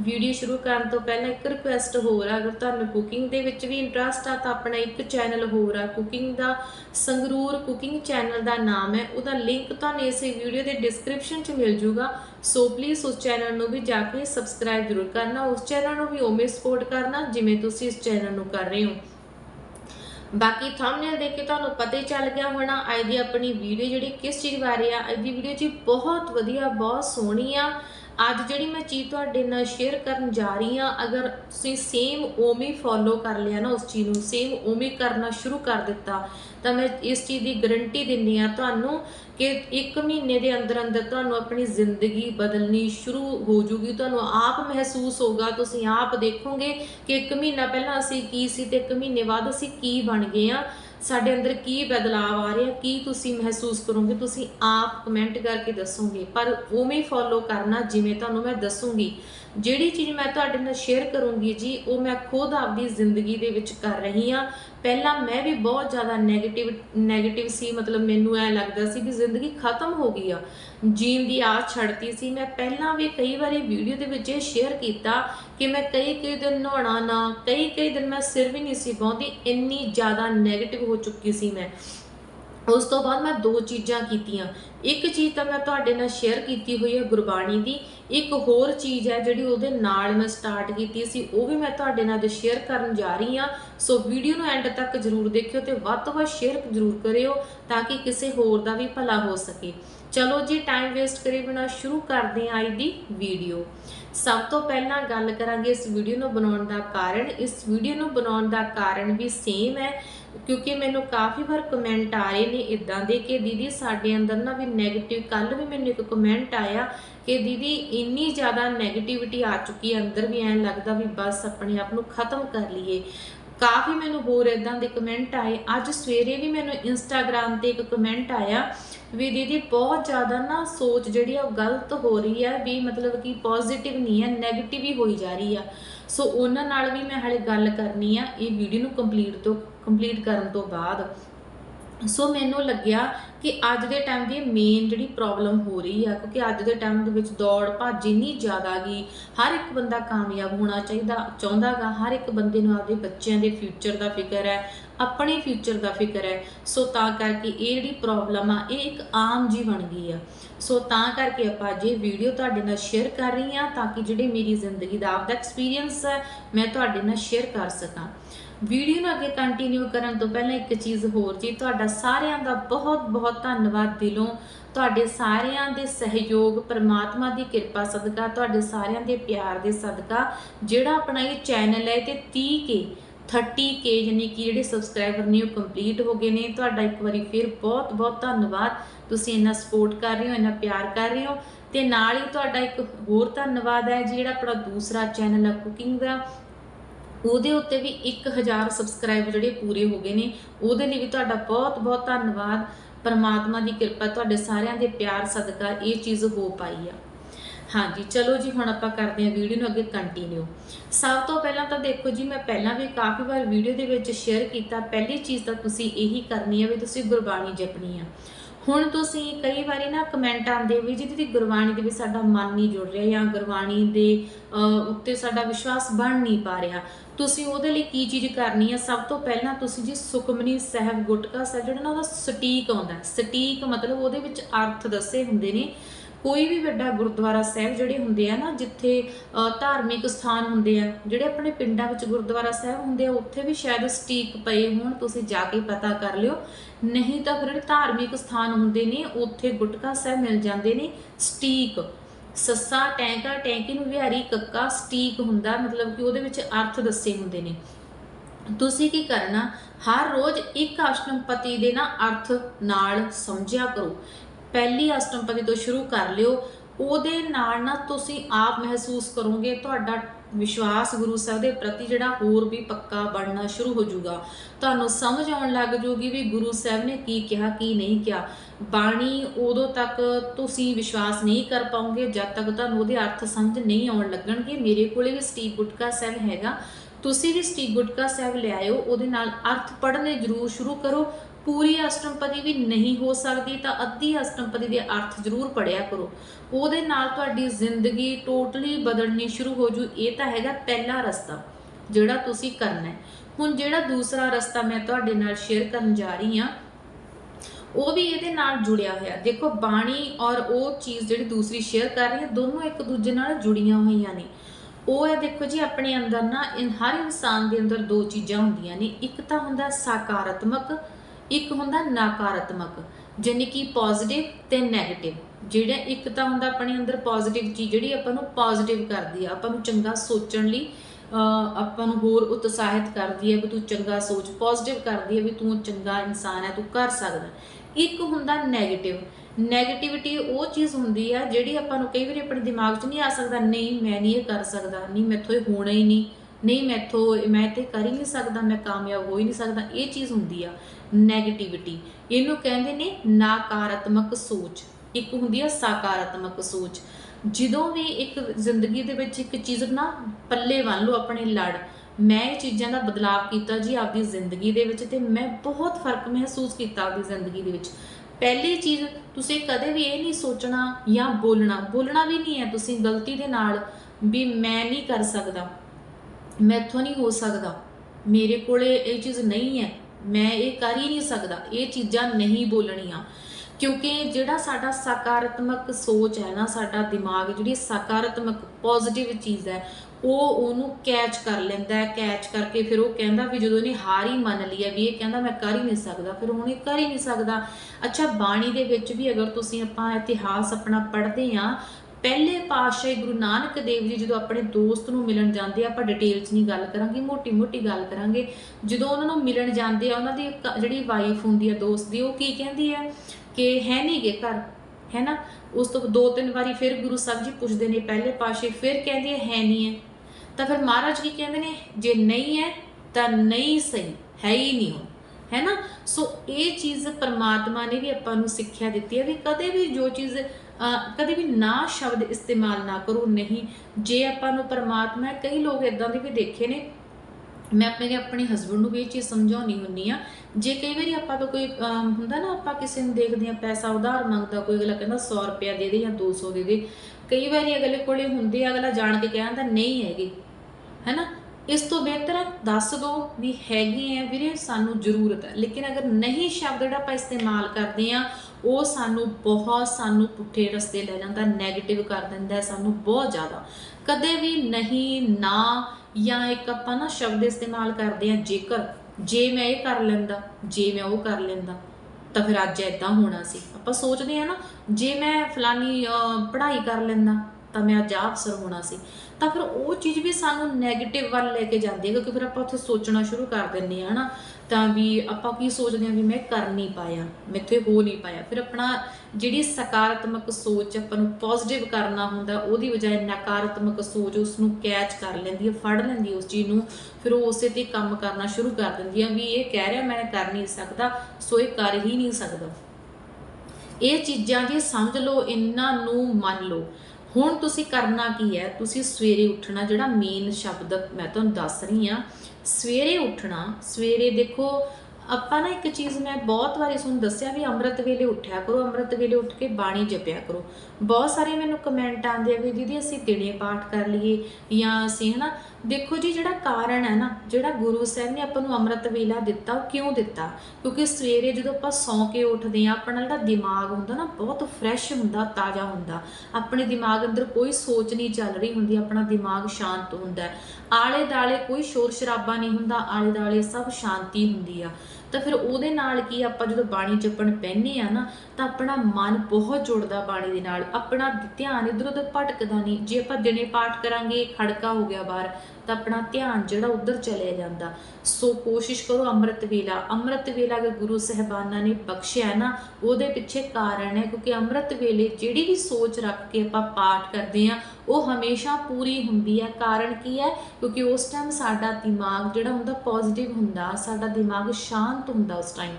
Video ਸ਼ੁਰੂ ਕਰਨ ਤੋਂ ਪਹਿਲਾਂ ਇੱਕ ਰਿਕੁਐਸਟ ਹੋਰ ਆ, ਅਗਰ ਤੁਹਾਨੂੰ ਕੁਕਿੰਗ ਦੇ ਵਿੱਚ ਵੀ ਇੰਟਰਸਟ ਆ ਤਾਂ ਆਪਣਾ ਇੱਕ ਚੈਨਲ ਹੋਰ ਆ। ਕੁਕਿੰਗ ਦਾ ਸੰਗਰੂਰ ਕੁਕਿੰਗ ਚੈਨਲ ਦਾ ਨਾਮ ਹੈ, ਉਹਦਾ ਲਿੰਕ ਤੁਹਾਨੂੰ ਇਸ ਵੀਡੀਓ ਦੇ ਡਿਸਕ੍ਰਿਪਸ਼ਨ 'ਚ ਮਿਲ ਜੂਗਾ। ਸੋ ਪਲੀਜ਼ ਉਸ ਚੈਨਲ ਨੂੰ ਵੀ ਜਾ ਕੇ ਸਬਸਕ੍ਰਾਈਬ ਜ਼ਰੂਰ ਕਰਨਾ, ਉਸ ਚੈਨਲ ਨੂੰ ਵੀ ਉਵੇਂ ਸਪੋਰਟ ਕਰਨਾ ਜਿਵੇਂ ਤੁਸੀਂ ਇਸ ਚੈਨਲ ਨੂੰ ਕਰ ਰਹੇ ਹੋ। ਬਾਕੀ ਥੰਬਨੇਲ ਦੇਖ ਕੇ ਤੁਹਾਨੂੰ ਪਤਾ ਹੀ ਚੱਲ ਗਿਆ ਹੋਣਾ ਅੱਜ ਦੀ ਆਪਣੀ ਵੀਡੀਓ ਜਿਹੜੀ ਕਿਸ ਚੀਜ਼ ਬਾਰੇ ਆ। ਅੱਜ ਦੀ ਵੀਡੀਓ ਜੀ ਬਹੁਤ ਵਧੀਆ, ਬਹੁਤ ਸੋਹਣੀ ਆ। ਅੱਜ ਜਿਹੜੀ ਮੈਂ ਚੀਜ਼ ਤੁਹਾਡੇ ਨਾਲ ਸ਼ੇਅਰ ਕਰਨ ਜਾ ਰਹੀ ਹਾਂ, ਅਗਰ ਤੁਸੀਂ ਸੇਮ ਉਵੇਂ ਫੋਲੋ ਕਰ ਲਿਆ ਨਾ ਉਸ ਚੀਜ਼ ਨੂੰ ਸੇਮ ਉਵੇਂ ਕਰਨਾ ਸ਼ੁਰੂ ਕਰ ਦਿੱਤਾ, ਤਾਂ ਮੈਂ ਇਸ ਚੀਜ਼ ਦੀ ਗਾਰੰਟੀ ਦਿੰਦੀ ਆ ਤੁਹਾਨੂੰ ਕਿ 1 ਮਹੀਨੇ ਦੇ ਅੰਦਰ ਅੰਦਰ ਤੁਹਾਨੂੰ ਆਪਣੀ ਜ਼ਿੰਦਗੀ ਬਦਲਣੀ ਸ਼ੁਰੂ ਹੋ ਜੂਗੀ। ਤੁਹਾਨੂੰ ਆਪ ਮਹਿਸੂਸ ਹੋਗਾ ਤੁਸੀਂ ਆਪ ਦੇਖੋਗੇ ਕਿ 1 ਮਹੀਨਾ ਪਹਿਲਾਂ ਅਸੀਂ ਕੀ ਸੀ ਤੇ 1 ਮਹੀਨੇ ਬਾਅਦ ਅਸੀਂ ਕੀ ਬਣ ਗਏ ਆ ਸਾਡੇ ਅੰਦਰ ਕੀ ਬਦਲਾਅ ਆ ਰਿਹਾ, ਕੀ ਤੁਸੀਂ ਮਹਿਸੂਸ ਕਰੋਗੇ, ਤੁਸੀਂ ਆਪ ਕਮੈਂਟ ਕਰਕੇ ਦੱਸੋਗੇ। ਪਰ ਉਵੇਂ ਫੋਲੋ ਕਰਨਾ ਜਿਵੇਂ ਤੁਹਾਨੂੰ ਮੈਂ ਦੱਸੂਗੀ। ਜਿਹੜੀ ਚੀਜ਼ ਮੈਂ ਤੁਹਾਡੇ ਨਾਲ ਸ਼ੇਅਰ ਕਰੂੰਗੀ ਜੀ, ਉਹ ਮੈਂ ਖੁਦ ਆਪਦੀ ਜ਼ਿੰਦਗੀ ਦੇ ਵਿੱਚ ਕਰ ਰਹੀ ਆ ਪਹਿਲਾਂ ਮੈਂ ਵੀ ਬਹੁਤ ਜ਼ਿਆਦਾ 네ਗੇਟਿਵ 네ਗੇਟਿਵ ਸੀ, ਮਤਲਬ ਮੈਨੂੰ ਐ ਲੱਗਦਾ ਸੀ ਕਿ ਜ਼ਿੰਦਗੀ ਖਤਮ ਹੋ ਗਈ ਆ। ਜੀਣ ਦੀ ਆਸ ਛੱਡਤੀ ਸੀ। ਮੈਂ ਪਹਿਲਾਂ ਵੀ ਕਈ ਵਾਰੀ ਵੀਡੀਓ ਦੇ ਵਿੱਚ ਇਹ ਸ਼ੇਅਰ ਕੀਤਾ ਕਿ ਮੈਂ ਕਈ ਕਈ ਦਿਨ ਨਹਾਉਣਾ ਨਾ, ਕਈ ਕਈ ਦਿਨ ਮੈਂ ਸਿਰ ਵੀ ਨਹੀਂ ਸੀ ਬਹੁਤੀ ਇੰਨੀ ਜ਼ਿਆਦਾ 네ਗੇਟਿਵ ਹੋ ਚੁੱਕੀ ਸੀ ਮੈਂ। ਉਸ ਤੋਂ ਬਾਅਦ ਮੈਂ ਦੋ ਚੀਜ਼ਾਂ ਕੀਤੀਆਂ। ਇੱਕ ਚੀਜ਼ ਤਾਂ ਮੈਂ ਤੁਹਾਡੇ ਨਾਲ ਸ਼ੇਅਰ ਕੀਤੀ ਹੋਈ ਹੈ ਗੁਰਬਾਣੀ ਦੀ। ਇੱਕ ਹੋਰ ਚੀਜ਼ ਹੈ ਜਿਹੜੀ ਉਹਦੇ ਨਾਲ ਮੈਂ ਸਟਾਰਟ ਕੀਤੀ ਸੀ, ਉਹ ਵੀ ਮੈਂ ਤੁਹਾਡੇ ਨਾਲ ਅੱਜ ਸ਼ੇਅਰ ਕਰਨ ਜਾ ਰਹੀ ਹਾਂ। ਸੋ ਵੀਡੀਓ ਨੂੰ ਐਂਡ ਤੱਕ ਜਰੂਰ ਦੇਖਿਓ ਤੇ ਵੱਧ ਤੋਂ ਵੱਧ ਸ਼ੇਅਰ ਜਰੂਰ ਕਰਿਓ ਤਾਂ ਕਿ ਕਿਸੇ ਹੋਰ ਦਾ ਵੀ ਭਲਾ ਹੋ ਸਕੇ। ਚਲੋ ਜੀ ਟਾਈਮ ਵੇਸਟ ਕਰੇ ਬਿਨਾ ਸ਼ੁਰੂ ਕਰਦੇ ਹਾਂ ਅੱਜ ਦੀ ਵੀਡੀਓ ਸਭ ਤੋਂ ਪਹਿਲਾਂ ਗੱਲ ਕਰਾਂਗੇ ਇਸ ਵੀਡੀਓ ਨੂੰ ਬਣਾਉਣ ਦਾ ਕਾਰਨ। ਇਸ ਵੀਡੀਓ ਨੂੰ ਬਣਾਉਣ ਦਾ ਕਾਰਨ ਵੀ ਸੇਮ ਹੈ, ਕਿਉਂਕਿ ਮੈਨੂੰ ਕਾਫੀ ਵਾਰ ਕਮੈਂਟ ਆ ਰਹੇ ਨੇ ਇਦਾਂ ਦੇ ਕਿ ਦੀਦੀ ਸਾਡੇ ਅੰਦਰ ਨਾ ਵੀ 네ਗੇਟਿਵ ਕੱਲ ਵੀ ਮੈਨੂੰ ਇੱਕ ਕਮੈਂਟ ਆਇਆ ਕਿ ਦੀਦੀ ਇੰਨੀ ਜ਼ਿਆਦਾ 네ਗੇਟਿਵਿਟੀ ਆ ਚੁੱਕੀ ਹੈ, ਅੰਦਰ ਵੀ ਐਂ ਲੱਗਦਾ ਵੀ ਬਸ ਆਪਣੇ ਆਪ ਨੂੰ ਖਤਮ ਕਰ ਲਈਏ। ਕਾਫੀ ਮੈਨੂੰ ਹੋਰ ਇਦਾਂ ਦੇ ਕਮੈਂਟ ਆਏ। ਅੱਜ ਸਵੇਰੇ ਵੀ ਮੈਨੂੰ ਇੰਸਟਾਗ੍ਰam ਤੇ ਇੱਕ ਕਮੈਂਟ ਆਇਆ ਵੀ ਦੀਦੀ ਬਹੁਤ ਜ਼ਿਆਦਾ ਨਾ ਸੋਚ ਜਿਹੜੀ ਆ ਉਹ ਗਲਤ ਹੋ ਰਹੀ ਹੈ ਵੀ ਮਤਲਬ ਕਿ ਪੋਜ਼ਿਟਿਵ ਨਹੀਂ ਹੈ 네ਗੇਟਿਵ ਹੀ ਹੋਈ ਜਾ ਰਹੀ ਆ। ਸੋ ਉਹਨਾਂ ਨਾਲ ਵੀ ਮੈਂ ਹਲੇ ਗੱਲ ਕਰਨੀ ਆ, ਇਹ ਵੀਡੀਓ ਨੂੰ ਕੰਪਲੀਟ ਤੋਂ ਕੰਪਲੀਟ ਕਰਨ ਤੋਂ ਬਾਅਦ। ਸੋ ਮੈਨੂੰ ਲੱਗਿਆ ਕਿ ਅੱਜ ਦੇ ਟਾਈਮ ਦੀ ਮੇਨ ਜਿਹੜੀ ਪ੍ਰੋਬਲਮ ਹੋ ਰਹੀ ਆ, ਕਿਉਂਕਿ ਅੱਜ ਦੇ ਟਾਈਮ ਦੇ ਵਿੱਚ ਦੌੜ ਭੱਜ ਇੰਨੀ ਜ਼ਿਆਦਾ ਗਈ ਹਰ ਇੱਕ ਬੰਦਾ ਕਾਮਯਾਬ ਹੋਣਾ ਚਾਹੀਦਾ ਚਾਹੁੰਦਾਗਾ ਹਰ ਇੱਕ ਬੰਦੇ ਨੂੰ ਆਪਦੇ ਬੱਚਿਆਂ ਦੇ ਫਿਊਚਰ ਦਾ ਫਿਕਰ ਹੈ, ਆਪਣੇ ਫਿਊਚਰ ਦਾ ਫਿਕਰ ਹੈ। ਸੋ ਤਾਂ ਕਰਕੇ ਇਹ ਜਿਹੜੀ ਪ੍ਰੋਬਲਮ ਆ, ਇਹ ਇੱਕ ਆਮ ਜੀ ਬਣ ਗਈ ਆ। ਸੋ ਤਾਂ ਕਰਕੇ ਆਪਾਂ ਜੇ ਵੀਡੀਓ ਤੁਹਾਡੇ ਨਾਲ ਸ਼ੇਅਰ ਕਰ ਰਹੀ ਆ, ਤਾਂ ਕਿ ਜਿਹੜੇ ਮੇਰੀ ਜ਼ਿੰਦਗੀ ਦਾ ਆਪਦਾ ਐਕਸਪੀਰੀਅੰਸ ਹੈ, ਮੈਂ ਤੁਹਾਡੇ ਨਾਲ ਸ਼ੇਅਰ ਕਰ ਸਕਾਂ। ਵੀਡੀਓ ਨੂੰ ਅੱਗੇ ਕੰਟੀਨਿਊ ਕਰਨ ਤੋਂ ਪਹਿਲਾਂ ਇੱਕ ਚੀਜ਼ ਹੋਰ ਜੀ, ਤੁਹਾਡਾ ਸਾਰਿਆਂ ਦਾ ਬਹੁਤ ਬਹੁਤ ਧੰਨਵਾਦ ਦਿਲੋਂ ਤੁਹਾਡੇ ਸਾਰਿਆਂ ਦੇ ਸਹਿਯੋਗ, ਪ੍ਰਮਾਤਮਾ ਦੀ ਕਿਰਪਾ ਸਦਕਾ, ਤੁਹਾਡੇ ਸਾਰਿਆਂ ਦੇ ਪਿਆਰ ਦੇ ਸਦਕਾ, ਜਿਹੜਾ ਆਪਣਾ ਇਹ ਚੈਨਲ ਹੈ ਤੇ 30 ਕੇ 30k ਯਾਨੀ ਕਿ ਜਿਹੜੇ ਸਬਸਕ੍ਰਾਈਬਰ ਨੇ ਉਹ ਕੰਪਲੀਟ ਹੋ ਗਏ ਨੇ। ਤੁਹਾਡਾ ਇੱਕ ਵਾਰੀ ਫਿਰ ਬਹੁਤ ਬਹੁਤ ਧੰਨਵਾਦ। ਤੁਸੀਂ ਇੰਨਾ ਸਪੋਰਟ ਕਰ ਰਹੇ ਹੋ, ਇੰਨਾ ਪਿਆਰ ਕਰ ਰਹੇ ਹੋ ਤੇ ਨਾਲ ਹੀ ਤੁਹਾਡਾ ਇੱਕ ਹੋਰ ਧੰਨਵਾਦ ਹੈ ਜਿਹੜਾ ਆਪਣਾ ਦੂਸਰਾ ਚੈਨਲ ਹੈ ਕੁਕਿੰਗ ਦਾ। ਉਹਦੇ ਉੱਤੇ ਵੀ 1000 ਸਬਸਕ੍ਰਾਈਬਰ ਜਿਹੜੇ ਪੂਰੇ ਹੋ ਗਏ ਨੇ, ਉਹਦੇ ਲਈ ਵੀ ਤੁਹਾਡਾ ਬਹੁਤ ਬਹੁਤ ਧੰਨਵਾਦ। ਪਰਮਾਤਮਾ ਦੀ ਕਿਰਪਾ ਤੁਹਾਡੇ ਸਾਰਿਆਂ ਦੇ ਪਿਆਰ, ਸਦਕਾ ਇਹ ਚੀਜ਼ ਹੋ ਪਾਈ ਆ। ਹਾਂਜੀ, ਚਲੋ ਜੀ, ਹੁਣ ਆਪਾਂ ਕਰਦੇ ਹਾਂ ਵੀਡੀਓ ਨੂੰ ਅੱਗੇ ਕੰਟੀਨਿਊ ਸਭ ਤੋਂ ਪਹਿਲਾਂ ਤਾਂ ਦੇਖੋ ਜੀ, ਮੈਂ ਪਹਿਲਾਂ ਵੀ ਕਾਫੀ ਵਾਰ ਵੀਡੀਓ ਦੇ ਵਿੱਚ ਸ਼ੇਅਰ ਕੀਤਾ, ਪਹਿਲੀ ਚੀਜ਼ ਤਾਂ ਤੁਸੀਂ ਇਹੀ ਕਰਨੀ ਹੈ ਵੀ ਤੁਸੀਂ ਗੁਰਬਾਣੀ ਜਪਣੀ ਆ। ਹੁਣ ਤੁਸੀਂ ਕਈ ਵਾਰੀ ਨਾ ਕਮੈਂਟ ਆਉਂਦੇ ਵੀ, ਜਿਹਦੀ ਗੁਰਬਾਣੀ ਦੇ ਵਿੱਚ ਸਾਡਾ ਮਨ ਨਹੀਂ ਜੁੜ ਰਿਹਾ ਜਾਂ ਗੁਰਬਾਣੀ ਦੇ ਉੱਤੇ ਸਾਡਾ ਵਿਸ਼ਵਾਸ ਬਣ ਨਹੀਂ ਪਾ ਰਿਹਾ। ਤੁਸੀਂ ਉਹਦੇ ਲਈ ਕੀ ਚੀਜ਼ ਕਰਨੀ ਹੈ ਸਭ ਤੋਂ ਪਹਿਲਾਂ ਤੁਸੀਂ ਜੀ ਸੁਖਮਨੀ ਸਾਹਿਬ ਗੁਟਕਾ ਸਾਹਿਬ, ਜਿਹੜਾ ਨਾ ਉਹਦਾ ਸਟੀਕ ਆਉਂਦਾ ਸਟੀਕ ਮਤਲਬ ਉਹਦੇ ਵਿੱਚ ਅਰਥ ਦੱਸੇ ਹੁੰਦੇ ਨੇ। ਕੋਈ ਵੀ ਵੱਡਾ ਗੁਰਦੁਆਰਾ ਸਾਹਿਬ ਜਿਹੜੇ ਹੁੰਦੇ ਆ ਨਾ, ਜਿੱਥੇ ਧਾਰਮਿਕ ਸਥਾਨ ਹੁੰਦੇ ਆ, ਜਿਹੜੇ ਆਪਣੇ ਪਿੰਡਾਂ ਵਿੱਚ ਗੁਰਦੁਆਰਾ ਸਾਹਿਬ ਹੁੰਦੇ ਆ, ਉੱਥੇ ਵੀ ਸ਼ਾਇਦ ਸਟੀਕ ਪਏ ਹੋਣ, ਤੁਸੀਂ ਜਾ ਕੇ ਪਤਾ ਕਰ ਲਿਓ। ਨਹੀਂ ਤਾਂ ਫਿਰ ਧਾਰਮਿਕ ਸਥਾਨ ਹੁੰਦੇ ਨੇ, ਉੱਥੇ ਗੁਟਕਾ ਸਾਹਿਬ ਮਿਲ ਜਾਂਦੇ ਨੇ, ਸਟੀਕ। ਸੱਸਾ ਟੈਂਕਾ, ਟੈਂਕੀ ਨੂੰ ਵਿਹਾਰੀ ਕੱਕਾ, ਸਟੀਕ ਹੁੰਦਾ, ਮਤਲਬ ਕਿ ਉਹਦੇ ਵਿੱਚ ਅਰਥ ਦੱਸੇ ਹੁੰਦੇ ਨੇ। ਤੁਸੀਂ ਕੀ ਕਰਨਾ, ਹਰ ਰੋਜ਼ ਇੱਕ ਅਸ਼ਟਮਪਤੀ ਦੇ ਨਾ ਅਰਥ ਨਾਲ ਸਮਝਿਆ ਕਰੋ। ਪਹਿਲੀ ਅਸ਼ਟਮਪਦੀ ਤੋਂ ਸ਼ੁਰੂ ਕਰ ਲਿਓ, ਉਹਦੇ ਨਾਲ ਨਾ ਤੁਸੀਂ ਆਪ ਮਹਿਸੂਸ ਕਰੋਗੇ ਤੁਹਾਡਾ ਵਿਸ਼ਵਾਸ ਗੁਰੂ ਸਾਹਿਬ ਦੇ ਪ੍ਰਤੀ ਜਿਹੜਾ ਹੋਰ ਵੀ ਪੱਕਾ ਬਣਨਾ ਸ਼ੁਰੂ ਹੋ ਜਾਊਗਾ। ਤੁਹਾਨੂੰ ਸਮਝ ਆਉਣ ਲੱਗ ਜੂਗੀ ਵੀ ਗੁਰੂ ਸਾਹਿਬ ਨੇ ਕੀ ਕਿਹਾ, ਕੀ ਨਹੀਂ ਕਿਹਾ। ਬਾਣੀ ਉਦੋਂ ਤੱਕ ਤੁਸੀਂ ਵਿਸ਼ਵਾਸ ਨਹੀਂ ਕਰ ਪਾਉਂਗੇ ਜਦ ਤੱਕ ਤੁਹਾਨੂੰ ਉਹਦੇ ਅਰਥ ਸਮਝ ਨਹੀਂ ਆਉਣ ਲੱਗਣਗੇ। ਮੇਰੇ ਕੋਲੇ ਵੀ ਸਟੀਕ ਗੁਟਕਾ ਸਾਹਿਬ ਹੈਗਾ। ਤੁਸੀਂ ਵੀ ਸਟੀਕ ਗੁਟਕਾ ਸਾਹਿਬ ਲਿਆਇਓ ਉਹਦੇ ਨਾਲ ਅਰਥ ਪੜ੍ਹਨੇ ਜ਼ਰੂਰ ਸ਼ੁਰੂ ਕਰੋ। ਪੂਰੀ ਅਸ਼ਟਮਪਦੀ ਵੀ ਨਹੀਂ ਹੋ ਸਕਦੀ, ਤਾਂ ਅੱਧੀ ਅਸ਼ਟਮਪਦੀ ਦੇ ਅਰਥ ਜ਼ਰੂਰ ਪੜਿਆ ਕਰੋ। ਉਹਦੇ ਨਾਲ ਤੁਹਾਡੀ ਜ਼ਿੰਦਗੀ ਟੋਟਲੀ ਬਦਲਣੀ ਸ਼ੁਰੂ ਹੋ ਜੂ। ਇਹ ਤਾਂ ਹੈਗਾ ਪਹਿਲਾ ਰਸਤਾ, ਜਿਹੜਾ ਤੁਸੀਂ ਕਰਨਾ ਹੈ। ਹੁਣ ਜਿਹੜਾ ਦੂਸਰਾ ਰਸਤਾ ਮੈਂ ਤੁਹਾਡੇ ਨਾਲ ਸ਼ੇਅਰ ਕਰਨ ਜਾ ਰਹੀ ਹਾਂ, ਉਹ ਵੀ ਇਹਦੇ ਨਾਲ ਜੁੜਿਆ ਹੋਇਆ। ਦੇਖੋ, ਬਾਣੀ ਔਰ ਉਹ ਚੀਜ਼ ਜਿਹੜੀ ਦੂਸਰੀ ਸ਼ੇਅਰ ਕਰ ਰਹੀ ਹੈ, ਦੋਨੋਂ ਇੱਕ ਦੂਜੇ ਨਾਲ ਜੁੜੀਆਂ ਹੋਈਆਂ ਨੇ। ਉਹ ਹੈ ਦੇਖੋ ਜੀ, ਆਪਣੇ ਅੰਦਰ ਨਾ ਹਰ ਇਨਸਾਨ ਦੇ ਅੰਦਰ ਦੋ ਚੀਜ਼ਾਂ ਹੁੰਦੀਆਂ ਨੇ। ਇੱਕ ਤਾਂ ਹੁੰਦਾ ਸਕਾਰਾਤਮਕ ਇੱਕ ਹੁੰਦਾ ਨਕਾਰਾਤਮਕ ਜਾਨੀ ਕਿ ਪੋਜ਼ਿਟਿਵ ਤੇ ਨੈਗੇਟਿਵ ਜਿਹੜਾ ਇੱਕ ਤਾਂ ਹੁੰਦਾ ਆਪਣੇ ਅੰਦਰ ਪੋਜ਼ਿਟਿਵ ਚੀਜ਼ ਜਿਹੜੀ ਆਪਾਂ ਨੂੰ ਪੋਜ਼ਿਟਿਵ ਕਰਦੀ ਆ, ਆਪਾਂ ਨੂੰ ਚੰਗਾ ਸੋਚਣ ਲਈ ਆਪਾਂ ਨੂੰ ਹੋਰ ਉਤਸ਼ਾਹਿਤ ਕਰਦੀ ਹੈ ਵੀ ਤੂੰ ਚੰਗਾ ਸੋਚ ਪੋਜ਼ਿਟਿਵ ਕਰਦੀ ਹੈ ਵੀ ਤੂੰ ਚੰਗਾ ਇਨਸਾਨ ਹੈ ਤੂੰ ਕਰ ਸਕਦਾ। ਇੱਕ ਹੁੰਦਾ ਨੈਗੇਟਿਵ ਨੈਗੇਟਿਵਿਟੀ ਉਹ ਚੀਜ਼ ਹੁੰਦੀ ਆ ਜਿਹੜੀ ਆਪਾਂ ਨੂੰ ਕਈ ਵਾਰੀ ਆਪਣੇ ਦਿਮਾਗ 'ਚ ਨਹੀਂ ਆ ਸਕਦਾ, ਨਹੀਂ, ਮੈਂ ਨਹੀਂ ਇਹ ਕਰ ਸਕਦਾ, ਨਹੀਂ, ਮੈਥੋਂ ਇਹ ਹੋਣਾ ਹੀ ਨਹੀਂ ਨਹੀਂ, ਮੈਥੋਂ ਮੈਂ ਤੇ ਕਰ ਹੀ ਨਹੀਂ ਸਕਦਾ, ਮੈਂ ਕਾਮਯਾਬ ਹੋ ਹੀ ਨਹੀਂ ਸਕਦਾ, ਇਹ ਚੀਜ਼ ਹੁੰਦੀ ਆ। ਨੈਗੇਟਿਵਿਟੀ ਇਹਨੂੰ ਕਹਿੰਦੇ ਨੇ ਨਕਾਰਾਤਮਕ ਸੋਚ। ਇੱਕ ਹੁੰਦੀ ਆ ਸਕਾਰਾਤਮਕ ਸੋਚ। ਜਦੋਂ ਵੀ ਇੱਕ ਜ਼ਿੰਦਗੀ ਦੇ ਵਿੱਚ ਇੱਕ ਚੀਜ਼ ਨਾ ਪੱਲੇ ਬੰਨ ਲਓ ਆਪਣੇ ਲੜ, ਮੈਂ ਇਹ ਚੀਜ਼ਾਂ ਦਾ ਬਦਲਾਅ ਕੀਤਾ ਜੀ ਆਪਦੀ ਜ਼ਿੰਦਗੀ ਦੇ ਵਿੱਚ ਤੇ ਮੈਂ ਬਹੁਤ ਫ਼ਰਕ ਮਹਿਸੂਸ ਕੀਤਾ ਆਪਦੀ ਜ਼ਿੰਦਗੀ ਦੇ ਵਿੱਚ। ਪਹਿਲੀ ਚੀਜ਼, ਤੁਸੀਂ ਕਦੇ ਵੀ ਇਹ ਨਹੀਂ ਸੋਚਣਾ ਜਾਂ ਬੋਲਣਾ। ਬੋਲਣਾ ਵੀ ਨਹੀਂ ਹੈ ਤੁਸੀਂ ਗਲਤੀ ਦੇ ਨਾਲ ਵੀ ਮੈਂ ਨਹੀਂ ਕਰ ਸਕਦਾ। ਮੈਥੋਂ ਨਹੀਂ ਹੋ ਸਕਦਾ। ਮੇਰੇ ਕੋਲੇ ਇਹ ਚੀਜ਼ ਨਹੀਂ ਹੈ। ਮੈਂ ਇਹ ਕਰ ਹੀ ਨਹੀਂ ਸਕਦਾ, ਇਹ ਚੀਜ਼ਾਂ ਨਹੀਂ ਬੋਲਣੀਆਂ। ਕਿਉਂਕਿ ਜਿਹੜਾ ਸਾਡਾ ਸਕਾਰਾਤਮਕ ਸੋਚ ਹੈ ਨਾ, ਸਾਡਾ ਦਿਮਾਗ, ਜਿਹੜੀ ਸਕਾਰਾਤਮਕ ਪੋਜ਼ਿਟਿਵ ਚੀਜ਼ ਹੈ, ਉਹ ਉਹਨੂੰ ਕੈਚ ਕਰ ਲੈਂਦਾ ਹੈ ਕੈਚ ਕਰਕੇ ਫਿਰ ਉਹ ਕਹਿੰਦਾ ਵੀ ਜਦੋਂ ਇਹਨੇ ਹਾਰ ਹੀ ਮੰਨ ਲਈ ਹੈ, ਵੀ ਇਹ ਕਹਿੰਦਾ ਮੈਂ ਕਰ ਹੀ ਨਹੀਂ ਸਕਦਾ, ਫਿਰ ਹੁਣ ਇਹ ਕਰ ਹੀ ਨਹੀਂ ਸਕਦਾ। ਅੱਛਾ, ਬਾਣੀ ਦੇ ਵਿੱਚ ਵੀ ਅਗਰ ਤੁਸੀਂ ਆਪਾਂ ਇਤਿਹਾਸ ਆਪਣਾ ਪੜ੍ਹਦੇ ਆ ਪਹਿਲੇ ਪਾਤਸ਼ਾਹ ਗੁਰੂ ਨਾਨਕ ਦੇਵ ਜੀ ਜਦੋਂ ਆਪਣੇ ਦੋਸਤ ਨੂੰ ਮਿਲਣ ਜਾਂਦੇ ਆ, ਆਪਾਂ ਡਿਟੇਲ 'ਚ ਨਹੀਂ ਗੱਲ ਕਰਾਂਗੇ, ਮੋਟੀ-ਮੋਟੀ ਗੱਲ ਕਰਾਂਗੇ, ਜਦੋਂ ਉਹਨਾਂ ਨੂੰ ਮਿਲਣ ਜਾਂਦੇ ਆ, ਉਹਨਾਂ ਦੀ ਇੱਕ ਜਿਹੜੀ ਵਾਈਫ ਹੁੰਦੀ ਆ ਦੋਸਤ ਦੀ, ਉਹ ਕੀ ਕਹਿੰਦੀ ਆ ਕਿ ਹੈ ਨਹੀਂ ਗੇ ਘਰ, ਹੈ ਨਾ? ਉਸ ਤੋਂ ਦੋ ਤਿੰਨ ਵਾਰੀ ਫਿਰ ਗੁਰੂ ਸਾਹਿਬ ਜੀ ਪੁੱਛਦੇ ਨੇ, ਪਹਿਲੇ ਪਾਸ਼ੇ ਫਿਰ ਕਹਿੰਦੀ ਹੈ ਨਹੀਂ ਹੈ। ਤਾਂ ਫਿਰ ਮਹਾਰਾਜ ਕੀ ਕਹਿੰਦੇ ਨੇ, ਜੇ ਨਹੀਂ ਹੈ ਤਾਂ ਨਹੀਂ ਸਹੀ, ਹੈ ਹੀ ਨਹੀਂ ਹੁਣ, ਹੈ ਨਾ? ਸੋ ਇਹ ਚੀਜ਼ ਪਰਮਾਤਮਾ ਨੇ ਵੀ ਆਪਾਂ ਨੂੰ ਸਿੱਖਿਆ ਦਿੱਤੀ ਹੈ ਵੀ ਕਦੇ ਵੀ ਜੋ ਚੀਜ਼ ਕਦੇ ਵੀ ਨਾ ਸ਼ਬਦ ਇਸਤੇਮਾਲ ਨਾ ਕਰੋ, ਨਹੀਂ। ਜੇ ਆਪਾਂ ਨੂੰ ਪਰਮਾਤਮਾ ਕਈ ਲੋਕ ਇਦਾਂ ਦੇ ਵੀ ਦੇਖੇ ਨੇ। ਮੈਂ ਆਪਣੇ ਆਪਣੇ ਹਸਬੰਡ ਨੂੰ ਵੀ ਇਹ ਚੀਜ਼ ਸਮਝਾਉਣੀ ਹੁੰਨੀ ਆ ਜੇ ਕਈ ਵਾਰੀ ਆਪਾਂ ਤੋਂ ਕੋਈ ਹੁੰਦਾ ਨਾ, ਆਪਾਂ ਕਿਸੇ ਨੂੰ ਦੇਖਦੇ ਆ ਪੈਸਾ ਉਧਾਰ ਮੰਗਦਾ, ਕੋਈ ਅਗਲਾ ਕਹਿੰਦਾ 100 ਰੁਪਇਆ ਦੇ ਦੇ ਜਾਂ 200 ਦੇ ਦੇ। ਕਈ ਵਾਰੀ ਅਗਲੇ ਕੋਲੇ ਹੁੰਦੇ ਆ, ਅਗਲਾ ਜਾਣ ਕੇ ਕਹਿੰਦਾ ਨਹੀਂ ਹੈਗੇ। ਹੈਨਾ? ਇਸ ਤੋਂ ਬਿਹਤਰ ਆ, ਦੱਸ ਦੋ ਵੀ ਹੈਗੇ ਆ ਵੀਰੇ, ਸਾਨੂੰ ਜ਼ਰੂਰਤ ਹੈ ਲੇਕਿਨ ਅਗਰ ਨਹੀਂ ਸ਼ਬਦ ਜਿਹੜਾ ਆਪਾਂ ਇਸਤੇਮਾਲ ਕਰਦੇ ਆ ਉਹ ਸਾਨੂੰ ਬਹੁਤ ਸਾਨੂੰ ਪੁੱਠੇ ਰਸਤੇ ਲੈ ਜਾਂਦਾ 네ਗੇਟਿਵ ਕਰ ਦਿੰਦਾ ਸਾਨੂੰ ਬਹੁਤ ਜ਼ਿਆਦਾ। ਕਦੇ ਵੀ ਨਹੀਂ ਨਾ ਜਾਂ ਇੱਕ ਆਪਾਂ ਨਾ ਸ਼ਬਦ ਇਸਤੇਮਾਲ ਕਰਦੇ ਆ ਜੇਕਰ ਜੇ ਮੈਂ ਇਹ ਕਰ ਲੈਂਦਾ ਜੇ ਮੈਂ ਉਹ ਕਰ ਲੈਂਦਾ ਤਾਂ ਫਿਰ ਅੱਜ ਐਦਾਂ ਹੋਣਾ ਸੀ। ਆਪਾਂ ਸੋਚਦੇ ਆ ਨਾ ਜੇ ਮੈਂ ਫਲਾਨੀ ਅਹ, ਪੜ੍ਹਾਈ ਕਰ ਲੈਂਦਾ ਤਾਂ ਮੈਂ ਅੱਜ ਆਹ ਅਫਸਰ ਹੋਣਾ ਸੀ। ਤਾਂ ਫਿਰ ਉਹ ਚੀਜ਼ ਵੀ ਸਾਨੂੰ 네ਗੇਟਿਵ ਵੱਲ ਲੈ ਕੇ ਜਾਂਦੀ ਹੈ ਕਿਉਂਕਿ ਫਿਰ ਆਪਾਂ ਉੱਥੇ ਸੋਚਣਾ ਸ਼ੁਰੂ ਕਰ ਦਿੰਦੇ ਆ ਹਨਾ। ਤਾਂ ਵੀ ਆਪਾਂ ਕੀ ਸੋਚਦੇ ਹਾਂ ਵੀ ਮੈਂ ਕਰ ਨਹੀਂ ਪਾਇਆ, ਮੈਥੇ ਹੋ ਨਹੀਂ ਪਾਇਆ। ਫਿਰ ਆਪਣਾ ਜਿਹੜੀ ਸਕਾਰਾਤਮਕ ਸੋਚ ਆਪਾਂ ਨੂੰ ਪੋਜ਼ਿਟਿਵ ਕਰਨਾ ਹੁੰਦਾ, ਉਹਦੀ ਬਜਾਏ ਨਕਾਰਾਤਮਕ ਸੋਚ ਉਸ ਨੂੰ ਕੈਚ ਕਰ ਲੈਂਦੀ ਹੈ, ਫੜ ਲੈਂਦੀ ਉਸ ਚੀਜ਼ ਨੂੰ, ਫਿਰ ਉਹ ਉਸੇ ਤੇ ਕੰਮ ਕਰਨਾ ਸ਼ੁਰੂ ਕਰ ਦਿੰਦੀ ਹੈ ਵੀ ਇਹ ਕਹਿ ਰਿਹਾ ਮੈਂ ਕਰ ਨਹੀਂ ਸਕਦਾ, ਸੋ ਇਹ ਕਰ ਹੀ ਨਹੀਂ ਸਕਦਾ। ਇਹ ਚੀਜ਼ਾਂ ਜੀ ਸਮਝ ਲਓ, ਇਹਨਾਂ ਨੂੰ ਮੰਨ ਲਓ। ਹੁਣ ਤੁਸੀਂ ਕਰਨਾ ਕੀ ਹੈ? ਤੁਸੀਂ ਸਵੇਰੇ ਉੱਠਣਾ, ਜਿਹੜਾ ਮੇਨ ਸ਼ਬਦ ਮੈਂ ਤੁਹਾਨੂੰ ਦੱਸ ਰਹੀ ਆ ਸਵੇਰੇ ਉੱਠਣਾ, ਸਵੇਰੇ ਦੇਖੋ, ਆਪਾਂ ਨਾ ਇੱਕ ਚੀਜ਼ ਮੈਂ ਬਹੁਤ ਵਾਰੀ ਤੁਹਾਨੂੰ ਦੱਸਿਆ ਵੀ ਅੰਮ੍ਰਿਤ ਵੇਲੇ ਉੱਠਿਆ ਕਰੋ, ਅੰਮ੍ਰਿਤ ਵੇਲੇ ਉੱਠ ਕੇ ਬਾਣੀ ਜਪਿਆ ਕਰੋ। ਬਹੁਤ ਸਾਰੇ ਮੈਨੂੰ ਕਮੈਂਟ ਆਉਂਦੇ ਆ ਵੀ ਦੀਦੀ ਅਸੀਂ ਦਿਨੇ ਪਾਠ ਕਰ ਲਈਏ ਜਾਂ ਅਸੀਂ ਹਨਾ ਦੇਖੋ ਜੀ, ਜਿਹੜਾ ਕਾਰਨ ਹੈ ਨਾ, ਜਿਹੜਾ ਗੁਰੂ ਸਾਹਿਬ ਨੇ ਆਪਾਂ ਨੂੰ ਅੰਮ੍ਰਿਤ ਵੇਲਾ ਦਿੱਤਾ, ਉਹ ਕਿਉਂ ਦਿੱਤਾ? ਕਿਉਂਕਿ ਸਵੇਰੇ ਜਦੋਂ ਆਪਾਂ ਸੌਂ ਕੇ ਉੱਠਦੇ ਆ ਆਪਣਾ ਜਿਹੜਾ ਦਿਮਾਗ ਹੁੰਦਾ ਨਾ, ਬਹੁਤ ਫਰੈਸ਼ ਹੁੰਦਾ, ਤਾਜ਼ਾ ਹੁੰਦਾ। ਆਪਣੇ ਦਿਮਾਗ ਅੰਦਰ ਕੋਈ ਸੋਚ ਨਹੀਂ ਚੱਲ ਰਹੀ ਹੁੰਦੀ, ਆਪਣਾ ਦਿਮਾਗ ਸ਼ਾਂਤ ਹੁੰਦਾ ਆਲੇ ਦਾਲੇ ਕੋਈ ਸ਼ੋਰ ਸ਼ਰਾਬਾ ਨਹੀਂ ਹੁੰਦਾ ਆਲੇ ਦਾਲੇ ਸਭ ਸ਼ਾਂਤੀ ਹੁੰਦੀ ਆ। ਤਾਂ ਫਿਰ ਉਹਦੇ ਨਾਲ ਕੀ ਆਪਾਂ ਜਦੋਂ ਬਾਣੀ ਜਪਣ ਪੈਨੇ ਆ ਨਾ, ਤਾਂ ਆਪਣਾ ਮਨ ਬਹੁਤ ਜੁੜਦਾ ਬਾਣੀ ਦੇ ਨਾਲ। ਆਪਣਾ ਧਿਆਨ ਇਧਰ ਉਧਰ ਭਟਕਦਾ ਨਹੀਂ। ਜੇ ਆਪਾਂ ਦਿਨੇ ਪਾਠ ਕਰਾਂਗੇ, ਖੜਕਾ ਹੋ ਗਿਆ ਬਾਹਰ ਤਾਂ ਆਪਣਾ ਧਿਆਨ ਜਿਹੜਾ ਉਧਰ ਚਲੇ ਜਾਂਦਾ। ਸੋ ਕੋਸ਼ਿਸ਼ ਕਰੋ ਅੰਮ੍ਰਿਤ ਵੇਲਾ। ਅੰਮ੍ਰਿਤ ਵੇਲਾ ਕਿ ਗੁਰੂ ਸਹਿਬਾਨਾਂ ਨੇ ਬਖਸ਼ਿਆ ਨਾ, ਉਹਦੇ ਪਿੱਛੇ ਕਾਰਨ ਹੈ ਕਿਉਂਕਿ ਅੰਮ੍ਰਿਤ ਵੇਲੇ ਜਿਹੜੀ ਵੀ ਸੋਚ ਰੱਖ ਕੇ ਆਪਾਂ ਪਾਠ ਕਰਦੇ ਆ ਉਹ ਹਮੇਸ਼ਾ ਪੂਰੀ ਹੁੰਦੀ ਹੈ। ਕਾਰਨ ਕੀ ਹੈ? ਕਿਉਂਕਿ ਉਸ ਟਾਈਮ ਸਾਡਾ ਦਿਮਾਗ ਜਿਹੜਾ ਹੁੰਦਾ ਪੋਜ਼ਿਟਿਵ ਹੁੰਦਾ, ਸਾਡਾ ਦਿਮਾਗ ਸ਼ਾਂਤ ਹੁੰਦਾ ਉਸ ਟਾਈਮ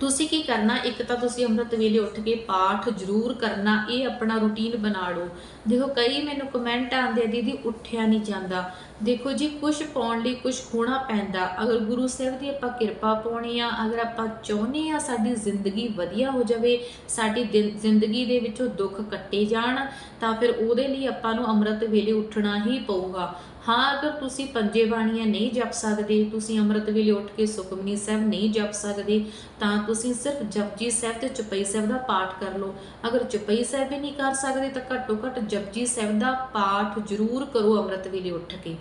ਤੁਸੀਂ ਕੀ ਕਰਨਾ? ਇੱਕ ਤਾਂ ਤੁਸੀਂ ਅੰਮ੍ਰਿਤ ਵੇਲੇ ਉੱਠ ਕੇ ਪਾਠ ਜ਼ਰੂਰ ਕਰਨਾ, ਇਹ ਆਪਣਾ ਰੁਟੀਨ ਬਣਾ ਲਓ। ਦੇਖੋ, ਕਈ ਮੈਨੂੰ ਕਮੈਂਟ ਆਉਂਦੇ ਆ, ਦੀਦੀ, ਉੱਠਿਆ ਨਹੀਂ ਜਾਂਦਾ। ਦੇਖੋ, ਜੀ ਕੁਝ ਪਾਉਣ ਲਈ ਕੁਝ ਹੋਣਾ ਪੈਂਦਾ, ਅਗਰ ਗੁਰੂ ਸਾਹਿਬ ਦੀ ਆਪਾਂ ਕਿਰਪਾ ਪਾਉਣੀ ਆ, ਅਗਰ ਆਪਾਂ ਚਾਹੁੰਦੇ ਆ ਸਾਡੀ ਜ਼ਿੰਦਗੀ ਵਧੀਆ ਹੋ ਜਾਵੇ, ਸਾਡੀ ਜ਼ਿੰਦਗੀ ਦੇ ਵਿੱਚੋਂ ਦੁੱਖ ਕੱਟੇ ਜਾਣ, ਤਾਂ ਫਿਰ ਉਹਦੇ ਲਈ ਆਪਾਂ ਨੂੰ ਅੰਮ੍ਰਿਤ ਵੇਲੇ ਉੱਠਣਾ ਹੀ ਪਊਗਾ। ਹਾਂ, ਅਗਰ ਤੁਸੀਂ ਪੰਜੇ ਬਾਣੀਆਂ ਨਹੀਂ ਜਪ ਸਕਦੇ, ਤੁਸੀਂ ਅੰਮ੍ਰਿਤ ਵੇਲੇ ਉੱਠ ਕੇ ਸੁਖਮਨੀ ਸਾਹਿਬ ਨਹੀਂ ਜਪ ਸਕਦੇ, ਤਾਂ ਤੁਸੀਂ ਸਿਰਫ ਜਪਜੀ ਸਾਹਿਬ ਤੇ ਚੁਪਈ ਸਾਹਿਬ ਦਾ ਪਾਠ ਕਰ ਲਓ। ਅਗਰ ਚੁਪਈ ਸਾਹਿਬ ਵੀ ਨਹੀਂ ਕਰ ਸਕਦੇ, ਤਾਂ ਘੱਟੋ ਘੱਟ ਜਪਜੀ ਸਾਹਿਬ ਦਾ ਪਾਠ ਜ਼ਰੂਰ ਕਰੋ ਅੰਮ੍ਰਿਤ ਵੇਲੇ ਉੱਠ ਕੇ।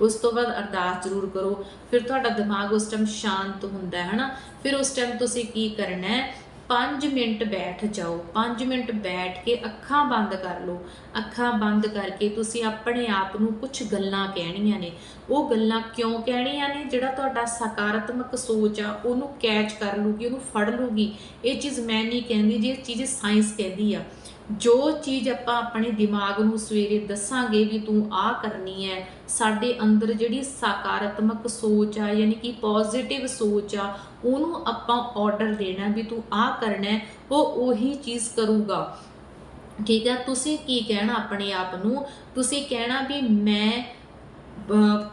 ਉਸ ਤੋਂ ਬਾਅਦ ਅਰਦਾਸ ਜ਼ਰੂਰ ਕਰੋ। ਫਿਰ ਤੁਹਾਡਾ ਦਿਮਾਗ ਉਸ ਟਾਈਮ ਸ਼ਾਂਤ ਹੁੰਦਾ ਹੈ ਹਨਾ ਫਿਰ ਉਸ ਟਾਈਮ ਤੁਸੀਂ ਕੀ ਕਰਨਾ ਹੈ? 5 ਮਿੰਟ ਬੈਠ ਜਾਓ 5 ਮਿੰਟ ਬੈਠ ਕੇ ਅੱਖਾਂ ਬੰਦ ਕਰ ਲਓ। ਅੱਖਾਂ ਬੰਦ ਕਰਕੇ ਤੁਸੀਂ ਆਪਣੇ ਆਪ ਨੂੰ ਕੁਝ ਗੱਲਾਂ ਕਹਿਣੀਆਂ ਨੇ। ਉਹ ਗੱਲਾਂ ਕਿਉਂ ਕਹਿਣੀਆਂ ਨੇ? ਜਿਹੜਾ ਤੁਹਾਡਾ ਸਕਾਰਾਤਮਕ ਸੋਚ ਆ, ਉਹਨੂੰ ਕੈਚ ਕਰ ਲੂਗੀ, ਉਹਨੂੰ ਫੜ ਲੂਗੀ। ਇਹ ਚੀਜ਼ ਮੈਂ ਨਹੀਂ ਕਹਿੰਦੀ ਜੀ ਇਹ ਚੀਜ਼ ਸਾਇੰਸ ਕਹਿੰਦੀ ਆ। ਜੋ ਚੀਜ਼ ਆਪਾਂ ਆਪਣੇ ਦਿਮਾਗ ਨੂੰ ਸਵੇਰੇ ਦੱਸਾਂਗੇ ਵੀ ਤੂੰ ਆਹ ਕਰਨੀ ਹੈ, ਸਾਡੇ ਅੰਦਰ ਜਿਹੜੀ ਸਕਾਰਾਤਮਕ ਸੋਚ ਆ, ਯਾਨੀ ਕਿ ਪੋਜ਼ਿਟਿਵ ਸੋਚ ਆ, ਉਹਨੂੰ ਆਪਾਂ ਆਰਡਰ ਦੇਣਾ ਵੀ ਤੂੰ ਆਹ ਕਰਨਾ ਉਹ ਉਹੀ ਚੀਜ਼ ਕਰੂਗਾ। ਠੀਕ ਹੈ, ਤੁਸੀਂ ਕੀ ਕਹਿਣਾ ਆਪਣੇ ਆਪ ਨੂੰ? ਤੁਸੀਂ ਕਹਿਣਾ ਵੀ ਮੈਂ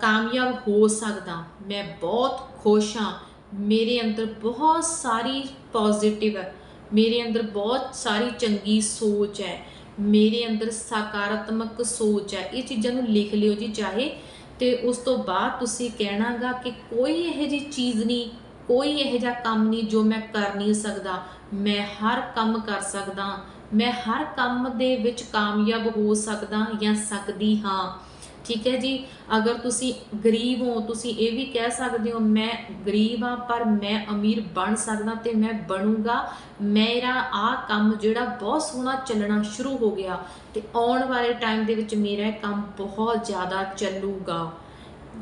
ਕਾਮਯਾਬ ਹੋ ਸਕਦਾ, ਮੈਂ ਬਹੁਤ ਖੁਸ਼ ਹਾਂ, ਮੇਰੇ ਅੰਦਰ ਬਹੁਤ ਸਾਰੀ ਪੋਜ਼ਿਟਿਵ ਹੈ। ਮੇਰੇ ਅੰਦਰ ਬਹੁਤ ਸਾਰੀ ਚੰਗੀ ਸੋਚ ਹੈ। ਮੇਰੇ ਅੰਦਰ ਸਕਾਰਾਤਮਕ ਸੋਚ ਹੈ। ਇਹ ਚੀਜ਼ਾਂ ਨੂੰ ਲਿਖ ਲਿਓ ਜੀ ਚਾਹੇ ਤੇ ਉਸ ਤੋਂ ਬਾਅਦ ਤੁਸੀਂ ਕਹਿਣਾਗਾ ਕਿ ਕੋਈ ਇਹੋ ਜਿਹੀ ਚੀਜ਼ ਨਹੀਂ, ਕੋਈ ਇਹੋ ਜਿਹਾ ਕੰਮ ਨਹੀਂ ਜੋ ਮੈਂ ਕਰ ਨਹੀਂ ਸਕਦਾ। ਮੈਂ ਹਰ ਕੰਮ ਕਰ ਸਕਦਾ। ਮੈਂ ਹਰ ਕੰਮ ਦੇ ਵਿੱਚ ਕਾਮਯਾਬ ਹੋ ਸਕਦਾ ਜਾਂ ਸਕਦੀ ਹਾਂ। ਠੀਕ ਹੈ ਜੀ? ਅਗਰ ਤੁਸੀਂ ਗਰੀਬ ਹੋ, ਤੁਸੀਂ ਇਹ ਵੀ ਕਹਿ ਸਕਦੇ ਹੋ, ਮੈਂ ਗਰੀਬ ਹਾਂ, ਪਰ ਮੈਂ ਅਮੀਰ ਬਣ ਸਕਦਾ ਤੇ ਮੈਂ ਬਣੂਗਾ। ਮੇਰਾ ਆ ਕੰਮ ਜਿਹੜਾ ਬਹੁਤ ਸੋਹਣਾ ਚੱਲਣਾ ਸ਼ੁਰੂ ਹੋ ਗਿਆ ਤੇ ਆਉਣ ਵਾਲੇ ਟਾਈਮ ਦੇ ਵਿੱਚ ਮੇਰਾ ਕੰਮ ਬਹੁਤ ਜ਼ਿਆਦਾ ਚੱਲੂਗਾ।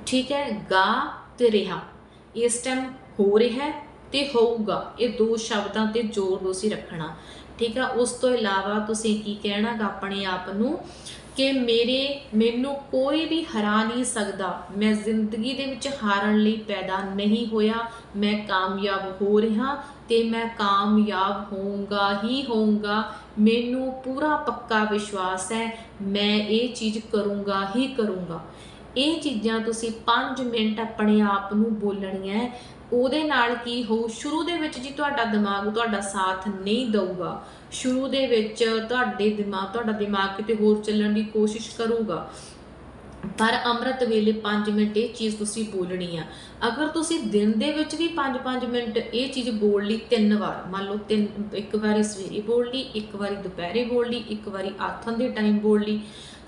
ਠੀਕ ਹੈ? ਗਾ ਤੇ ਰਿਹਾ। ਇਸ ਟਾਈਮ ਹੋ ਰਿਹਾ ਹੈ ਤੇ ਹੋਊਗਾ। ਇਹ ਦੋ ਸ਼ਬਦਾਂ ਤੇ ਜ਼ੋਰ ਤੁਸੀਂ ਰੱਖਣਾ। ਠੀਕ ਆ? ਉਸ ਤੋਂ ਇਲਾਵਾ ਤੁਸੀਂ ਕੀ ਕਹਿਣਾਗਾ? ਆਪਣੇ ਆਪ ਨੂੰ ਕਿ ਮੇਰੇ, ਮੈਨੂੰ ਕੋਈ ਵੀ ਹਰਾ ਨਹੀਂ ਸਕਦਾ। ਮੈਂ ਜ਼ਿੰਦਗੀ ਦੇ ਵਿੱਚ ਹਾਰਨ ਲਈ ਪੈਦਾ ਨਹੀਂ ਹੋਇਆ। ਮੈਂ ਕਾਮਯਾਬ ਹੋ ਰਿਹਾ ਤੇ ਮੈਂ ਕਾਮਯਾਬ ਹੋਊਂਗਾ ਹੀ ਹੋਊਂਗਾ। ਮੈਨੂੰ ਪੂਰਾ ਪੱਕਾ ਵਿਸ਼ਵਾਸ ਹੈ, ਮੈਂ ਇਹ ਚੀਜ਼ ਕਰੂੰਗਾ ਹੀ ਕਰੂੰਗਾ। ਇਹ ਚੀਜ਼ਾਂ ਤੁਸੀਂ 5 ਮਿੰਟ ਆਪਣੇ ਆਪ ਨੂੰ ਬੋਲਣੀਆਂ ਉਹਦੇ ਨਾਲ ਕੀ ਹੋਊ? ਸ਼ੁਰੂ ਦੇ ਵਿੱਚ ਜੀ ਤੁਹਾਡਾ ਦਿਮਾਗ ਤੁਹਾਡਾ ਸਾਥ ਨਹੀਂ ਦਊਗਾ। ਸ਼ੁਰੂ ਦੇ ਵਿੱਚ ਤੁਹਾਡੇ ਦਿਮਾਗ, ਤੁਹਾਡਾ ਦਿਮਾਗ ਕਿਤੇ ਹੋਰ ਚੱਲਣ ਦੀ ਕੋਸ਼ਿਸ਼ ਕਰੂਗਾ। ਪਰ ਅੰਮ੍ਰਿਤ ਵੇਲੇ 5 ਮਿੰਟ ਇਹ ਚੀਜ਼ ਤੁਸੀਂ ਬੋਲਣੀ ਆ। ਅਗਰ ਤੁਸੀਂ ਦਿਨ ਦੇ ਵਿੱਚ ਵੀ 5-5 ਮਿੰਟ ਇਹ ਚੀਜ਼ ਬੋਲ ਲਈ ਤਿੰਨ ਵਾਰ, ਮੰਨ ਲਓ ਤਿੰਨ, ਇੱਕ ਵਾਰੀ ਸਵੇਰੇ ਬੋਲ ਲਈ, ਇੱਕ ਵਾਰੀ ਦੁਪਹਿਰੇ ਬੋਲ ਲਈ, ਇੱਕ ਵਾਰੀ ਆਥਣ ਦੇ ਟਾਈਮ ਬੋਲ ਲਈ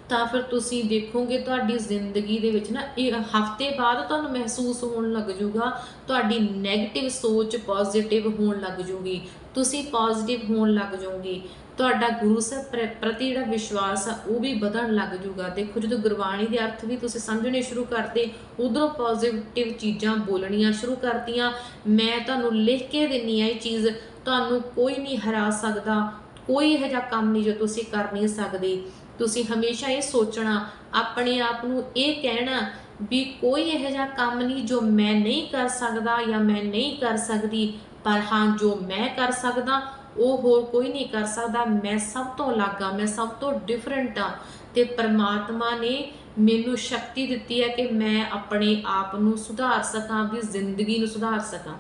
ਤਾਂ ਫਿਰ ਤੁਸੀਂ ਦੇਖੋਗੇ ਤੁਹਾਡੀ ਜ਼ਿੰਦਗੀ ਦੇ ਵਿੱਚ ਨਾ ਇਹ ਹਫ਼ਤੇ ਬਾਅਦ ਤੁਹਾਨੂੰ ਮਹਿਸੂਸ ਹੋਣ ਲੱਗ ਜਾਊਗਾ ਤੁਹਾਡੀ 네ਗੇਟਿਵ ਸੋਚ ਪੋਜ਼ਿਟਿਵ ਹੋਣ ਲੱਗ ਜੂਗੀ। ਤੁਸੀਂ ਪੋਜ਼ਿਟਿਵ ਹੋਣ ਲੱਗ ਜਾਓਗੇ ਤੁਹਾਡਾ ਗੁਰੂ ਸਾਹਿਬ ਪ੍ਰਤੀ ਜਿਹੜਾ ਵਿਸ਼ਵਾਸ ਆ, ਉਹ ਵੀ ਵਧਣ ਲੱਗ ਜੂਗਾ। ਦੇਖੋ, ਜਦੋਂ ਗੁਰਬਾਣੀ ਦੇ ਅਰਥ ਵੀ ਤੁਸੀਂ ਸਮਝਣੇ ਸ਼ੁਰੂ ਕਰਦੇ, ਉਧਰੋਂ ਪੋਜ਼ਿਟਿਵ ਚੀਜ਼ਾਂ ਬੋਲਣੀਆਂ ਸ਼ੁਰੂ ਕਰਤੀਆਂ। ਮੈਂ ਤੁਹਾਨੂੰ ਲਿਖ ਕੇ ਦਿੰਨੀ ਆ ਇਹ ਚੀਜ਼, ਤੁਹਾਨੂੰ ਕੋਈ ਨਹੀਂ ਹਰਾ ਸਕਦਾ। ਕੋਈ ਇਹੋ ਜਿਹਾ ਕੰਮ ਨਹੀਂ ਜੋ ਤੁਸੀਂ ਕਰ ਨਹੀਂ ਸਕਦੇ। ਤੁਸੀਂ ਹਮੇਸ਼ਾ ਇਹ ਸੋਚਣਾ, ਆਪਣੇ ਆਪ ਨੂੰ ਇਹ ਕਹਿਣਾ ਵੀ ਕੋਈ ਇਹੋ ਜਿਹਾ ਕੰਮ ਨਹੀਂ ਜੋ ਮੈਂ ਨਹੀਂ ਕਰ ਸਕਦਾ ਜਾਂ ਮੈਂ ਨਹੀਂ ਕਰ ਸਕਦੀ, ਪਰ ਹਾਂ ਜੋ ਮੈਂ ਕਰ ਸਕਦਾ, ਉਹ ਹੋਰ ਕੋਈ ਨਹੀਂ ਕਰ ਸਕਦਾ। ਮੈਂ ਸਭ ਤੋਂ ਅਲੱਗ ਆ ਮੈਂ ਸਭ ਤੋਂ ਡਿਫਰੈਂਟ ਆ ਤੇ ਪ੍ਰਮਾਤਮਾ ਨੇ ਮੈਨੂੰ ਸ਼ਕਤੀ ਦਿੱਤੀ ਹੈ ਕਿ ਮੈਂ ਆਪਣੇ ਆਪ ਨੂੰ ਸੁਧਾਰ ਸਕਾਂ, ਆਪਣੀ ਜ਼ਿੰਦਗੀ ਨੂੰ ਸੁਧਾਰ ਸਕਾਂ।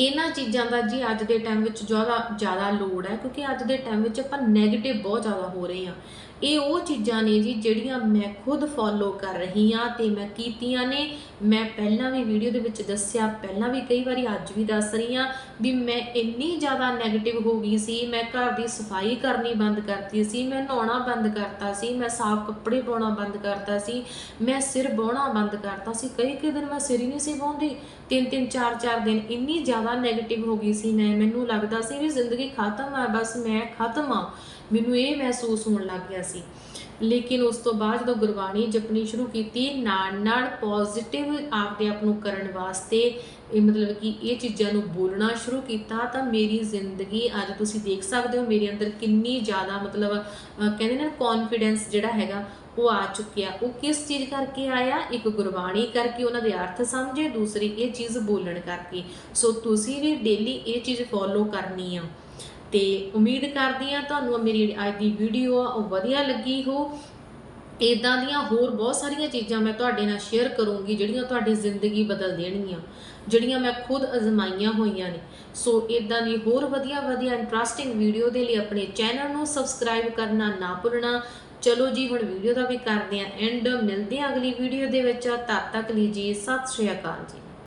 ਇਹਨਾਂ ਚੀਜ਼ਾਂ ਦਾ ਜੀ ਅੱਜ ਦੇ ਟਾਈਮ ਵਿੱਚ ਜ਼ਿਆਦਾ ਜ਼ਿਆਦਾ ਲੋੜ ਹੈ, ਕਿਉਂਕਿ ਅੱਜ ਦੇ ਟਾਈਮ ਵਿੱਚ ਆਪਾਂ 네ਗੇਟਿਵ ਬਹੁਤ ਜ਼ਿਆਦਾ ਹੋ ਰਹੇ ਹਾਂ। ਇਹ ਉਹ ਚੀਜ਼ਾਂ ਨੇ ਜੀ ਜਿਹੜੀਆਂ ਮੈਂ ਖੁਦ ਫੋਲੋ ਕਰ ਰਹੀ ਹਾਂ ਤੇ ਮੈਂ ਕੀਤੀਆਂ ਨੇ। ਮੈਂ ਪਹਿਲਾਂ ਵੀ ਵੀਡੀਓ ਦੇ ਵਿੱਚ ਦੱਸਿਆ, ਪਹਿਲਾਂ ਵੀ ਕਈ ਵਾਰੀ ਅੱਜ ਵੀ ਦੱਸ ਰਹੀ ਹਾਂ ਵੀ ਮੈਂ ਇੰਨੀ ਜ਼ਿਆਦਾ 네ਗੇਟਿਵ ਹੋ ਗਈ ਸੀ, ਮੈਂ ਘਰ ਦੀ ਸਫ਼ਾਈ ਕਰਨੀ ਬੰਦ ਕਰਤੀ ਸੀ, ਮੈਂ ਨਹਾਉਣਾ ਬੰਦ ਕਰਤਾ ਸੀ, ਮੈਂ ਸਾਫ਼ ਕੱਪੜੇ ਪਾਉਣਾ ਬੰਦ ਕਰਤਾ ਸੀ, ਮੈਂ ਸਿਰ ਵਾਹੁਣਾ ਬੰਦ ਕਰਤਾ ਸੀ, ਕਈ ਕਈ ਦਿਨ ਮੈਂ ਸਿਰ ਹੀ ਨਹੀਂ ਸੀ ਵਾਹੁੰਦੀ ਤਿੰਨ ਤਿੰਨ ਚਾਰ ਚਾਰ ਦਿਨ ਇੰਨੀ ਜ਼ਿਆਦਾ 네ਗੇਟਿਵ ਹੋ ਗਈ ਸੀ ਮੈਂ, ਮੈਨੂੰ ਲੱਗਦਾ ਸੀ ਵੀ ਜ਼ਿੰਦਗੀ ਖਤਮ ਹੈ ਬਸ ਮੈਂ ਖਤਮ ਆ ਮੈਨੂੰ ਇਹ ਮਹਿਸੂਸ ਹੋਣ ਲੱਗ ਗਿਆ ਸੀ। ਲੇਕਿਨ ਉਸ ਤੋਂ ਬਾਅਦ ਜਦੋਂ ਗੁਰਬਾਣੀ ਜਪਣੀ ਸ਼ੁਰੂ ਕੀਤੀ, ਨਾਲ ਨਾਲ ਪੋਜ਼ਿਟਿਵ ਆਪਦੇ ਆਪ ਨੂੰ ਕਰਨ ਵਾਸਤੇ ਇਹ ਮਤਲਬ ਕਿ ਇਹ ਚੀਜ਼ਾਂ ਨੂੰ ਬੋਲਣਾ ਸ਼ੁਰੂ ਕੀਤਾ, ਤਾਂ ਮੇਰੀ ਜ਼ਿੰਦਗੀ ਅੱਜ ਤੁਸੀਂ ਦੇਖ ਸਕਦੇ ਹੋ, ਮੇਰੇ ਅੰਦਰ ਕਿੰਨੀ ਜ਼ਿਆਦਾ ਮਤਲਬ ਕਹਿੰਦੇ ਨੇ ਕੌਨਫੀਡੈਂਸ ਜਿਹੜਾ ਹੈਗਾ, ਉਹ ਆ ਚੁੱਕਿਆ। ਉਹ ਕਿਸ ਚੀਜ਼ ਕਰਕੇ ਆਇਆ? ਇੱਕ ਗੁਰਬਾਣੀ ਕਰਕੇ, ਉਹਨਾਂ ਦੇ ਅਰਥ ਸਮਝੇ, ਦੂਸਰੀ ਇਹ ਚੀਜ਼ ਬੋਲਣ ਕਰਕੇ। ਸੋ ਤੁਸੀਂ ਵੀ ਡੇਲੀ ਇਹ ਚੀਜ਼ ਫੋਲੋ ਕਰਨੀ ਆ। ਤੇ ਉਮੀਦ ਕਰਦੀ ਆ ਤੁਹਾਨੂੰ ਮੇਰੀ ਅੱਜ ਦੀ ਵੀਡੀਓ ਆ, ਉਹ ਵਧੀਆ ਲੱਗੀ ਹੋ। ਇਦਾਂ ਦੀਆਂ ਹੋਰ ਬਹੁਤ ਸਾਰੀਆਂ ਚੀਜ਼ਾਂ ਮੈਂ ਤੁਹਾਡੇ ਨਾਲ ਸ਼ੇਅਰ ਕਰੂੰਗੀ, ਜਿਹੜੀਆਂ ਤੁਹਾਡੀ ਜ਼ਿੰਦਗੀ ਬਦਲ ਦੇਣਗੀਆਂ, ਜਿਹੜੀਆਂ ਮੈਂ ਖੁਦ ਅਜ਼ਮਾਈਆਂ ਹੋਈਆਂ ਨੇ। ਸੋ ਇਦਾਂ ਦੀ ਹੋਰ ਵਧੀਆ ਵਧੀਆ ਇੰਟਰਸਟਿੰਗ ਵੀਡੀਓ ਦੇ ਲਈ ਆਪਣੇ ਚੈਨਲ ਨੂੰ ਸਬਸਕ੍ਰਾਈਬ ਕਰਨਾ ਨਾ ਭੁੱਲਣਾ। ਚਲੋ ਜੀ, ਹੁਣ ਵੀਡੀਓ ਦਾ ਵੀ ਕਰਦੇ ਆਂ ਐਂਡ ਮਿਲਦੇ ਆਂ ਅਗਲੀ ਵੀਡੀਓ ਦੇ ਵਿੱਚ। ਤਦ ਤੱਕ ਲਈ ਜੀ, ਸਤਿ ਸ਼੍ਰੀ ਅਕਾਲ ਜੀ।